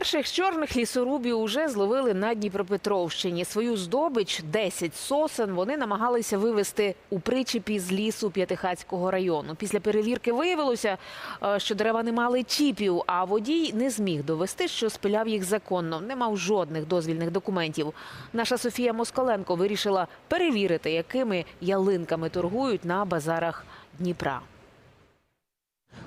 Перших чорних лісорубів уже зловили на Дніпропетровщині. Свою здобич 10 сосен вони намагалися вивезти у причепі з лісу П'ятихацького району. Після перевірки виявилося, е, що дерева не мали чіпів, а водій не зміг довести, що спиляв їх законно. Не мав жодних дозвільних документів. Наша Софія Москаленко вирішила перевірити, якими ялинками торгують на базарах Дніпра.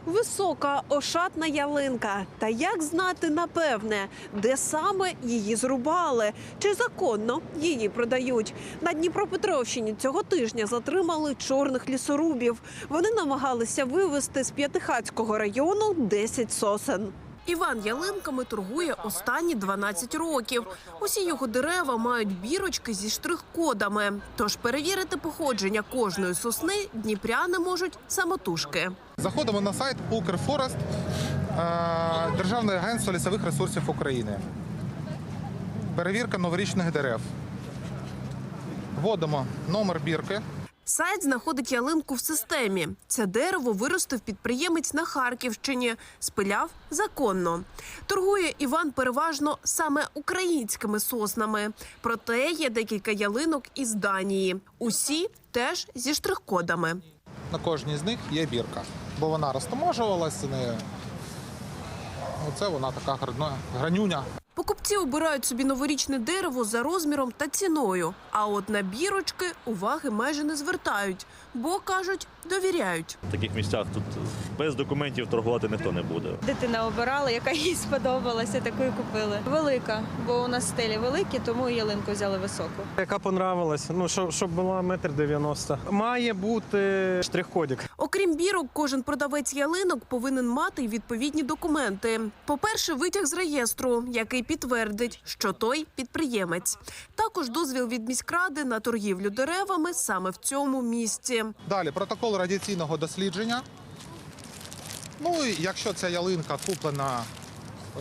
Висока ошатна ялинка. Та як знати напевне, де саме її зрубали? Чи законно її продають? На Дніпропетровщині цього тижня затримали чорних лісорубів. Вони намагалися вивезти з п'ятихатського району 10 сосен. Іван ялинками торгує останні 12 років. Усі його дерева мають бірочки зі штрих-кодами. Тож перевірити походження кожної сосни дніпряни можуть самотужки. Заходимо на сайт Укрфорест, е, Державне агентство лісових ресурсів України. Перевірка новорічних дерев. Вводимо номер бірки. Сайт знаходить ялинку в системі. Це дерево виростив підприємець на Харківщині. Спиляв законно. Торгує Іван переважно саме українськими соснами. Проте є декілька ялинок із Данії. Усі теж зі штрих-кодами. На кожній з них є бірка, бо вона розтаможувалася. Не... Оце вона така гранюня. Покупці обирають собі новорічне дерево за розміром та ціною. А от на бірочки уваги майже не звертають, бо кажуть, довіряють. В таких місцях тут без документів торгувати ніхто не буде. Дитина обирала, яка їй сподобалася, таку і купили. Велика, бо у нас стелі великі, тому ялинку взяли високу. Яка понравилась, ну щоб, щоб була метр дев'яносто. Має бути штрих-кодик. Окрім бірок, кожен продавець ялинок повинен мати відповідні документи. По-перше, витяг з реєстру, який підтвердить, що той підприємець. Також дозвіл від міськради на торгівлю деревами саме в цьому місці. Далі протокол радіаційного дослідження. Ну якщо ця ялинка куплена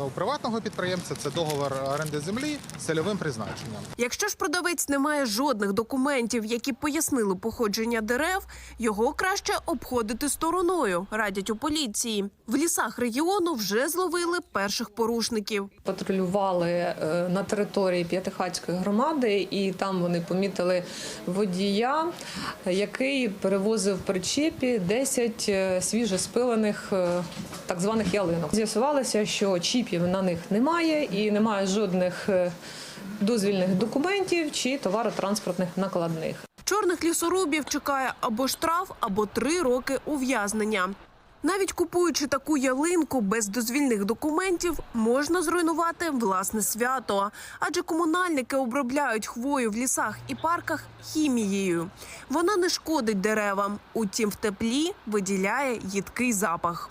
у приватного підприємця, це договор оренди землі з цільовим призначенням. Якщо ж продавець не має жодних документів, які пояснили походження дерев, його краще обходити стороною, радять у поліції. В лісах регіону вже зловили перших порушників. патрулювали е, на території П'ятихатської громади, і там вони помітили водія, який перевозив в причепі 10 е, свіжеспилених е, так званих ялинок. З'ясувалося, що чіпів на них немає і немає жодних е, дозвільних документів чи товаротранспортних накладних. Чорних лісорубів чекає або штраф, або три роки ув'язнення. Навіть купуючи таку ялинку без дозвільних документів, можна зруйнувати власне свято, адже комунальники обробляють хвою в лісах і парках хімією. Вона не шкодить деревам, утім в теплі виділяє їдкий запах.